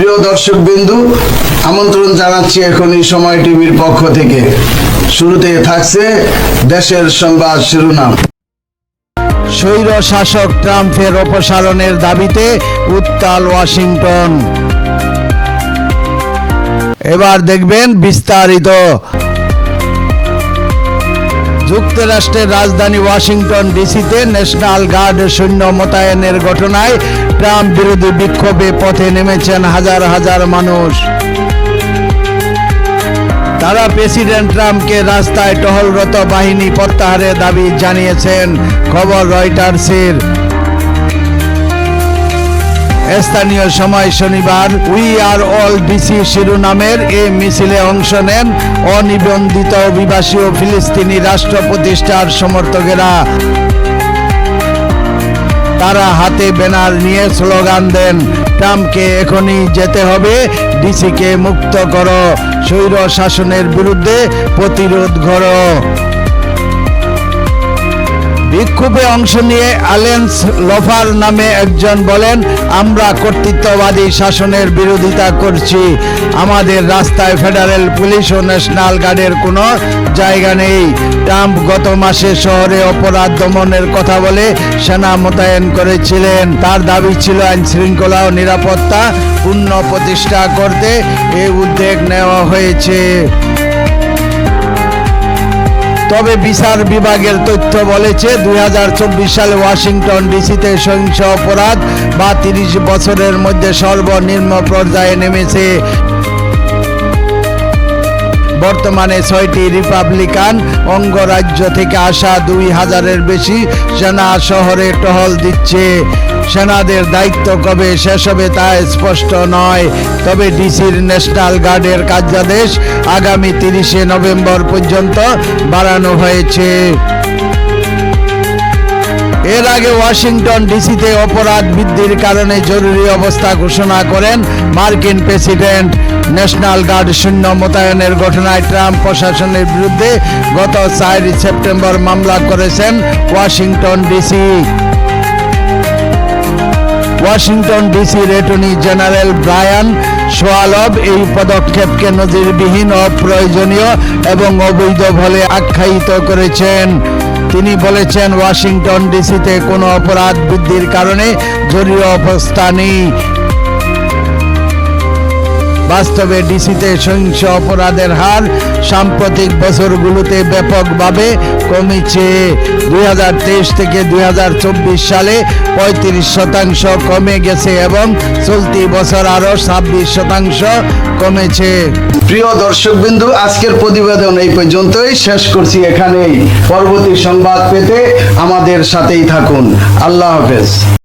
প্রিয় দর্শক বিন্দু আমন্ত্রণ জানাচ্ছি এখন এই সময় টিভির পক্ষ থেকে। শুরুতে থাকছে দেশের সংবাদ শিরোনাম। স্বৈর শাসক ট্রাম্পের অপসারণের দাবিতে উত্তাল ওয়াশিংটন। এবার দেখবেন বিস্তারিত। যুক্তরাষ্ট্রের রাজধানী ওয়াশিংটন ডিসিতে ন্যাশনাল গার্ড সৈন্য মোতায়েনের ঘটনায় ট্রাম্প বিরোধী বিক্ষোভে পথে নেমেছেন হাজার হাজার মানুষ। তারা প্রেসিডেন্ট ট্রাম্পকে রাস্তায় টহলরত বাহিনী প্রত্যাহারের দাবি জানিয়েছেন, খবর রয়টার্সের। স্থানীয় সময় শনিবার উই আর অল ডিসি শিরোনামের এই মিছিলে অংশ নেন অনিবন্ধিত অভিবাসী ও ফিলিস্তিনি রাষ্ট্র প্রতিষ্ঠার সমর্থকেরা। তারা হাতে ব্যানার নিয়ে স্লোগান দেন, ট্রাম্পকে এখনই যেতে হবে, ডিসিকে মুক্ত করো, স্বৈর শাসনের বিরুদ্ধে প্রতিরোধ করো বিক্ষোভে অংশ নিয়ে আলেন্স লফার নামে একজন বলেন, আমরা কর্তৃত্ববাদী শাসনের বিরোধিতা করছি। আমাদের রাস্তায় ফেডারেল পুলিশ ও ন্যাশনাল গার্ডের কোনো জায়গা নেই। ট্রাম্প গত মাসে শহরে অপরাধ দমনের কথা বলে সেনা মোতায়েন করেছিলেন। তার দাবি ছিল আইন শৃঙ্খলা ও নিরাপত্তা পূর্ণ প্রতিষ্ঠা করতে এই উদ্যোগ নেওয়া হয়েছে। তবে বিচার বিভাগের তথ্য বলেছে দু হাজার চব্বিশ সালে ওয়াশিংটন ডিসিতে সহিংস অপরাধ বা তিরিশ বছরের মধ্যে সর্বনিম্ন পর্যায়ে নেমেছে। বর্তমানে ছয়টি রিপাবলিকান অঙ্গরাজ্য থেকে আসা দুই হাজারের বেশি সেনা শহরে টহল দিচ্ছে। সেনাদের দায়িত্ব কবে শেষ হবে তা স্পষ্ট নয়। তবে ডিসির ন্যাশনাল গার্ডের কার্যাদেশ আগামী তিরিশে নভেম্বর পর্যন্ত বাড়ানো হয়েছে। এর আগে ওয়াশিংটন ডিসিতে অপরাধ বৃদ্ধির কারণে জরুরি অবস্থা ঘোষণা করেন মার্কিন প্রেসিডেন্ট। ন্যাশনাল গার্ড শূন্য মোতায়েনের ঘটনায় ট্রাম্প প্রশাসনের বিরুদ্ধে গত চার সেপ্টেম্বর মামলা করেছেন ওয়াশিংটন ডিসি। ওয়াশিংটন ডিসির অ্যাটর্নি জেনারেল ব্রায়ান সোয়ালভ এই পদক্ষেপকে নজিরবিহীন, অপ্রয়োজনীয় এবং অবৈধ বলে আখ্যায়িত করেছেন। তিনি বলেছেন ওয়াশিংটন ডিসিতে কোনো অপরাধ বৃদ্ধির কারণে জরুরি অবস্থা নেই। বাস্তবে ডিসিতে সহিংস অপরাধের হার সাম্প্রতিক বছরগুলোতে ব্যাপকভাবে কমেছে। দুই হাজার তেইশ থেকে দুই হাজার চব্বিশ সালে পঁয়ত্রিশ শতাংশ কমে গেছে এবং চলতি বছর আরও ছাব্বিশ শতাংশ কমেছে। প্রিয় দর্শকবিন্দু, আজকের প্রতিবেদন এই পর্যন্তই। শেষ করছি এখানেই। পরবর্তী সংবাদ পেতে আমাদের সাথেই থাকুন। আল্লাহ হাফেজ।